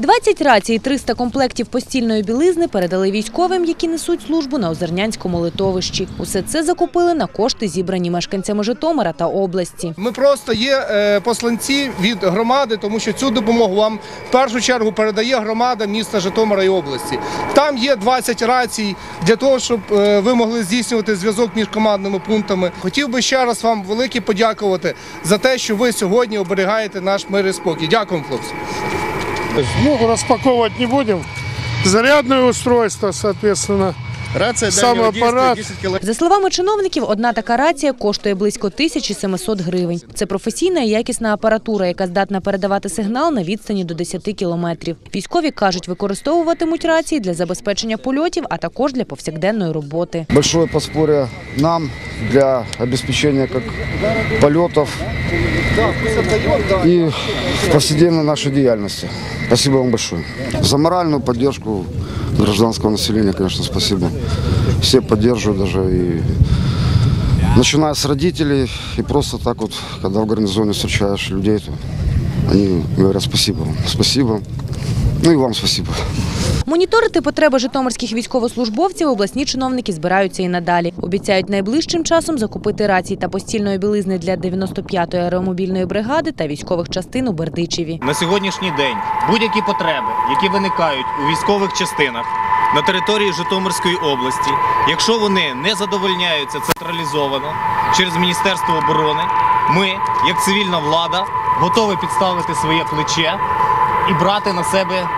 20 рацій і 300 комплектів постільної білизни передали військовим, які несуть службу на Озернянському литовищі. Усе це закупили на кошти, зібрані мешканцями Житомира та області. Ми просто є е, посланці від громади, тому що цю допомогу вам в першу чергу передає громада міста Житомира і області. Там є 20 рацій для того, щоб е, ви могли здійснювати зв'язок між командними пунктами. Хотів би ще раз вам велике подякувати за те, що ви сьогодні оберігаєте наш мир і спокій. Дякуємо, хлопці. Ну, распаковывать не будем. Зарядное устройство, соответственно. Рация Сам дальнего действия 10 километров. За словами чиновників, одна така рація коштує близько 1700 гривень. Це професійна і якісна апаратура, яка здатна передавати сигнал на відстані до 10 кілометрів. Військові кажуть, використовуватимуть рації для забезпечення польотів, а також для повсякденної роботи. большое подспорье нам для обеспечения как полетов и повседневной нашей деятельности. Спасибо вам большое. За моральную поддержку гражданского населения, конечно, спасибо. Все поддерживают даже и начиная с родителей и просто так вот, когда в гарнизоне встречаешь людей, то они говорят спасибо спасибо. Ну и вам спасибо. Моніторити потреби житомирських військовослужбовців обласні чиновники збираються і надалі. Обіцяють найближчим часом закупити рації та постільної білизни для 95-ї аеромобільної бригади та військових частин у Бердичеві. На сьогоднішній день будь-які потреби, які виникають у військових частинах на території Житомирської області, якщо вони не задовольняються централізовано через Міністерство оборони, ми, як цивільна влада, готові підставити своє плече і брати на себе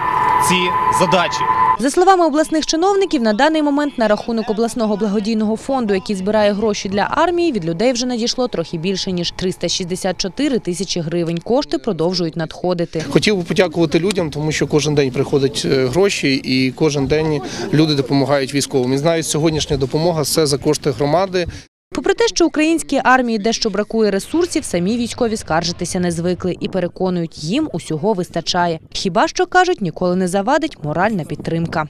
ці задачі. За словами обласних чиновників, на даний момент на рахунок обласного благодійного фонду, який збирає гроші для армії, від людей вже надійшло трохи більше ніж 364 тисячі гривень. Кошти продовжують надходити. Хотів би подякувати людям, тому що кожен день приходять е, гроші, і кожен день люди допомагають військовим. І знаю, сьогоднішня допомога все за кошти громади. Попри те, що українській армії дещо бракує ресурсів, самі військові скаржитися не звикли і переконують, їм усього вистачає. Хіба що кажуть, ніколи не завадить моральна підтримка.